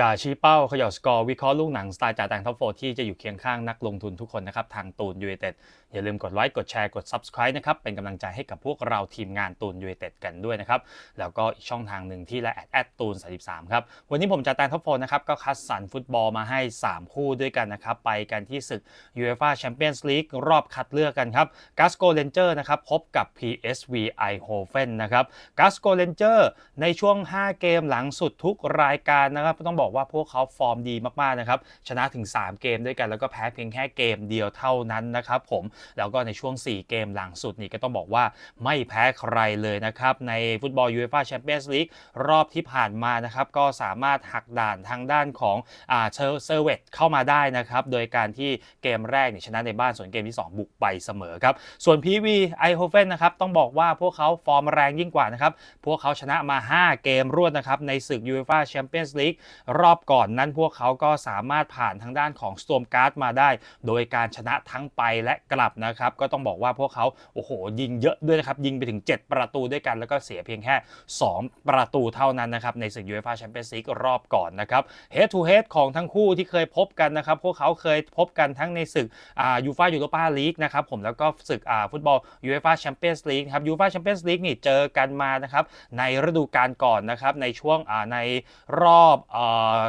จ่าชี้เป้าขย่าสกอร์วิเคราะห์ลูกหนังสไตล์จ่าแต่งท็อปโฟที่จะอยู่เคียงข้างนักลงทุนทุกคนนะครับ ทางตูนยู i เต็ดอย่าลืมกดไลค์กดแชร์กด Subscribe นะครับ เป็นกำลังใจให้กับพวกเราทีมงานตูนยู i เต็ดกันด้วยนะครับ แล้วก็อีกช่องทางหนึ่งที่และแอดแอดตูน33ครับ วันนี้ผมจ่าแต่งท็อปโฟนะครับ ก็คัดสรรฟุตบอลมาให้ 3 คู่ด้วยกันนะครับ ไปกันที่ศึก UEFA Champions League รอบคัดเลือกกันครับกัสโกเ a นเจอร์นะครับพบกับ PSV Eindhoven นะครับกัสโกเ a นเจอร์ในช่วง 5 เกมหลังสุดทุกรายการนะครับต้องบอกอกว่าพวกเขาฟอร์มดีมากๆนะครับชนะถึง 3 เกมด้วยกันแล้วก็แพ้เพียงแค่เกมเดียวเท่านั้นนะครับผมแล้วก็ในช่วง 4 เกมหลังสุดนี่ก็ต้องบอกว่าไม่แพ้ใครเลยนะครับในฟุตบอล UEFA Champions League รอบที่ผ่านมานะครับก็สามารถหักด่านทางด้านของอ่าเชอร์เซเวตเข้ามาได้นะครับโดยการที่เกมแรกเนี่ยชนะในบ้านส่วนเกมที่ 2 บุกไปเสมอครับส่วน PV ไอโฮเฟนนะครับต้องบอกว่าพวกเขาฟอร์มแรงยิ่งกว่านะครับพวกเขาชนะมา 5 เกมรวดนะครับในศึก UEFA Champions League รอบก่อนนั้นพวกเขาก็สามารถผ่านทางด้านของ Storm Guard มาได้ โดยการชนะทั้งไปและกลับนะครับ ก็ต้องบอกว่าพวกเขาโอ้โห ยิงเยอะด้วยนะครับ ยิงไปถึง 7 ประตูด้วยกันแล้วก็เสียเพียงแค่ 2 ประตูเท่านั้นนะครับในศึก UEFA Champions League รอบก่อนนะครับ Head to Head ของทั้งคู่ที่เคยพบกันนะครับ พวกเขาเคยพบกันทั้งในศึกยูฟ่ายูโรปาลีกนะครับผมแล้วก็ศึกฟุตบอล UEFA Champions League ครับ UEFA Champions League นี่เจอกันมานะครับในฤดูกาลก่อนนะครับในช่วงในรอบอ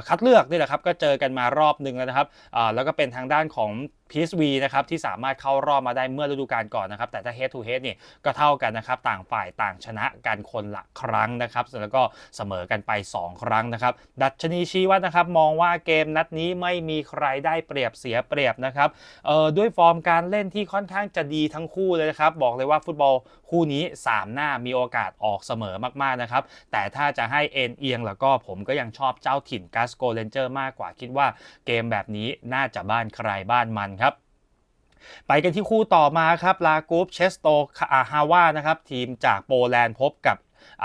คัดเลือกนี่แหละครับก็เจอกันมารอบหนึ่งแล้วนะครับแล้วก็เป็นทางด้านของ PSV นะครับที่สามารถเข้ารอบมาได้เมื่อฤดูกาลก่อนนะครับแต่ถ้า head to head นี่ก็เท่ากันนะครับต่างฝ่ายต่างชนะกันคนละครั้งนะครับแล้วก็เสมอกันไป 2 ครั้งนะครับดัชนีชี้วัดนะครับมองว่าเกมนัดนี้ไม่มีใครได้เปรียบเสียเปรียบนะครับเอ่อด้วยฟอร์มการเล่นที่ค่อนข้างจะดีทั้งคู่เลยนะครับบอกเลยว่าฟุตบอลคู่นี้ 3 หน้ามีโอกาสออกเสมอมากๆนะครับแต่ถ้าจะให้เอ็นเอียงแล้วก็ผมก็ยังชอบเจ้าถิ่นกัสโกเ a นเจอร์มากกว่าคิดว่าเกมแบบนี้น่าจะบ้านใครบ้านมันครับ ไปกันที่คู่ต่อมาครับลากูปเชสโตฮาวานะครับทีมจากโปแลนด์พบกับ เ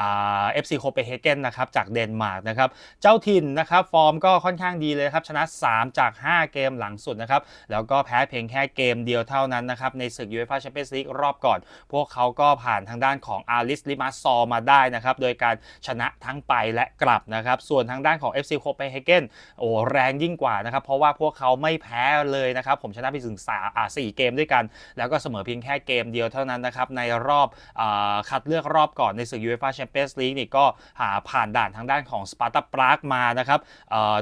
อฟซีโคเปนเฮเกนนะครับจากเดนมาร์กนะครับเจ้าถิ่นนะครับฟอร์มก็ค่อนข้างดีเลยครับชนะ 3 จาก 5 เกมหลังสุดนะครับแล้วก็แพ้เพียงแค่เกมเดียวเท่านั้นนะครับในศึกยูเอฟ่าแชมเปี้ยนส์ลีกรอบก่อน พวกเขาก็ผ่านทางด้านของอาริสลิมาซอมาได้นะครับโดยการชนะทั้งไปและกลับนะครับส่วนทางด้านของ FC โคเปนเฮเกนโอ้แรงยิ่งกว่านะครับเพราะว่าพวกเขาไม่แพ้เลยนะครับผมชนะไปถึงสาอ่าสี่เกมด้วยกัน แล้วก็เสมอเพียงแค่เกมเดียวเท่านั้นนะครับในรอบอคัดเลือกรอบก่อนในศึกยูเอฟ่า UEFA Champions League นี่ก็หาผ่านด่านทางด้านของสปาร์ตาปรากมานะครับ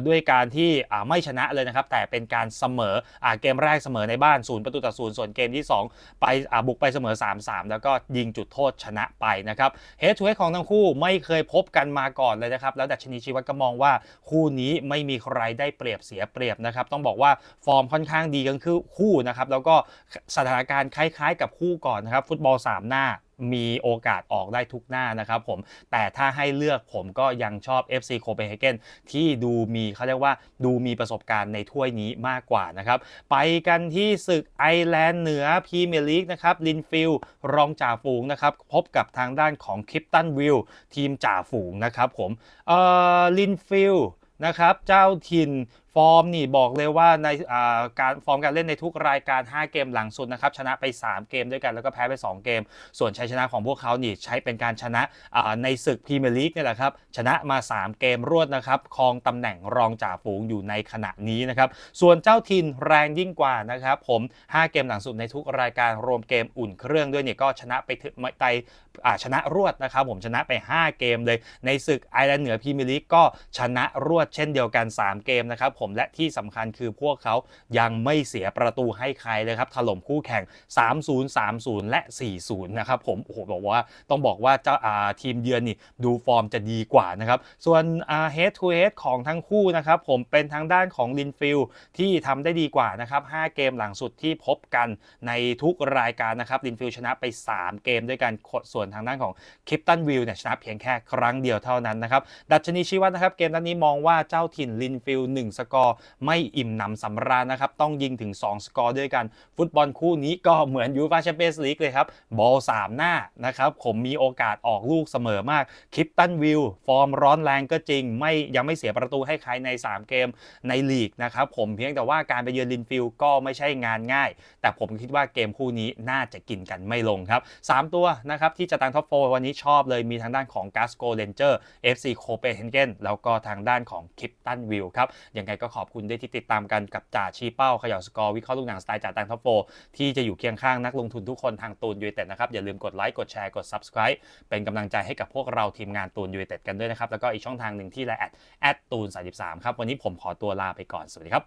ด้วยการที่ไม่ชนะเลยนะครับ แต่เป็นการเสมออเกมแรกเสมอในบ้าน0ประตูต่อศูนย์ส่วนเกมที่ 2 ไปบุกไปเสมอ 3-3 แล้วก็ยิงจุดโทษชนะไปนะครับเฮดทูเฮดของทั้งคู่ไม่เคยพบกันมาก่อนเลยนะครับ แล้วดัชนีชีวัตก็มองว่าคู่นี้ไม่มีใครได้เปรียบเสียเปรียบนะครับ ต้องบอกว่าฟอร์มค่อนข้างดีกันคือคู่นะครับแล้วก็สถานการณ์คล้ายๆ กับคู่ก่อนนะครับ ฟุตบอล3หน้า มีโอกาสออกได้ทุกหน้านะครับผมแต่ถ้าให้เลือกผมก็ยังชอบ FC Copenhagen ที่ดูมีเขาเรียกว่าดูมีประสบการณ์ในถ้วยนี้มากกว่านะครับไปกันที่ศึกไอแลนด์เหนือพรีเมียร์ลีกนะครับลินฟิลรองจ่าฝูงนะครับพบกับทางด้านของคริปตันวิลทีมจ่าฝูงนะครับผมเอ่อลินฟิลนะครับเจ้าถิ่นฟอร์มนี่บอกเลยว่าในการฟอร์มการเล่นในทุกรายการ 5 เกมหลังสุดนะครับชนะไป 3 เกมด้วยกันแล้วก็แพ้ไป 2 เกม ส่วนชัยชนะของพวกเขานี่ใช้เป็นการชนะในศึกพรีเมียร์ลีกนี่แหละครับชนะมา 3 เกมรวดนะครับครองตำแหน่งรองจ่าฝูงอยู่ในขณะนี้นะครับส่วนเจ้าถิ่นแรงยิ่งกว่านะครับผม 5 เกมหลังสุดในทุกรายการรวมเกมอุ่นเครื่องด้วยเนี่ยก็ชนะไปถึงไตชนะรวดนะครับผมชนะไป 5 เกมเลยในศึกไอร์แลนด์เหนือพรีเมียร์ลีกก็ชนะรวดเช่นเดียวกัน 3 เกมนะครับผมและที่สำคัญคือพวกเขายังไม่เสียประตูให้ใครเลยครับ ถล่มคู่แข่ง 3-0 3-0 และ 4-0 นะครับผมโอ้โหบอกว่าต้องบอกว่าเจ้าทีมเยือนนี่ดูฟอร์มจะดีกว่านะครับ ส่วนเฮดทูเฮดของทั้งคู่นะครับผมเป็นทางด้านของลินฟิลที่ทำได้ดีกว่านะครับ 5 เกมหลังสุดที่พบกันในทุกรายการนะครับลินฟิลชนะไป 3 เกมด้วยกันส่วนทางด้านของคิปตันวิลเนี่ยชนะเพียงแค่ครั้งเดียวเท่านั้นนะครับ ดัชนีชี้วัดนะครับ เกมนั้นนี้มองว่าเจ้าถิ่นลินฟิล1สกอร์ไม่อิ่มหนำสำราญนะครับ ต้องยิงถึง 2 สกอร์ด้วยกัน ฟุตบอลคู่นี้ก็เหมือนยูฟาแชมเปี้ยนส์ลีกเลยครับ บอล3หน้านะครับผมมีโอกาสออกลูกเสมอมากคลิปตันวิลฟอร์มร้อนแรงก็จริง ไม่ยังไม่เสียประตูให้ใครใน 3 เกมในลีกนะครับผมเพียงแต่ว่าการไปเยือนลินฟิลก็ไม่ใช่งานง่าย แต่ผมคิดว่าเกมคู่นี้น่าจะกินกันไม่ลงครับ 3 ตัวนะครับที่จะตังท็อปโฟวันนี้ชอบเลยมีทางด้านของกาสโกเ n นเจอร์ FC โคเปนเฮนเกนแล้วก็ทางด้านของคลิปตันวิลครับยังไงก็ขอบคุณด้วยที่ติดตามกันกับจ่าชี้เป้าขย่าสกอร์วิเคราะห์ลูกหนังสไตล์จ่าตังท็อปโฟที่จะอยู่เคียงข้างนักลงทุนทุกคนทางตูนยู i เต็ดนะครับอย่าลืมกดไลค์กดแชร์กด Subscribe เป็นกำลังใจให้กับพวกเราทีมงานตูนยู i เต็ดกันด้วยนะครับแล้วก็อีกช่องทางหนึ่งที่ไลน์แอดแอดตูน33ครับวันนี้ผมขอตัวลาไปก่อนสวัสดีครับ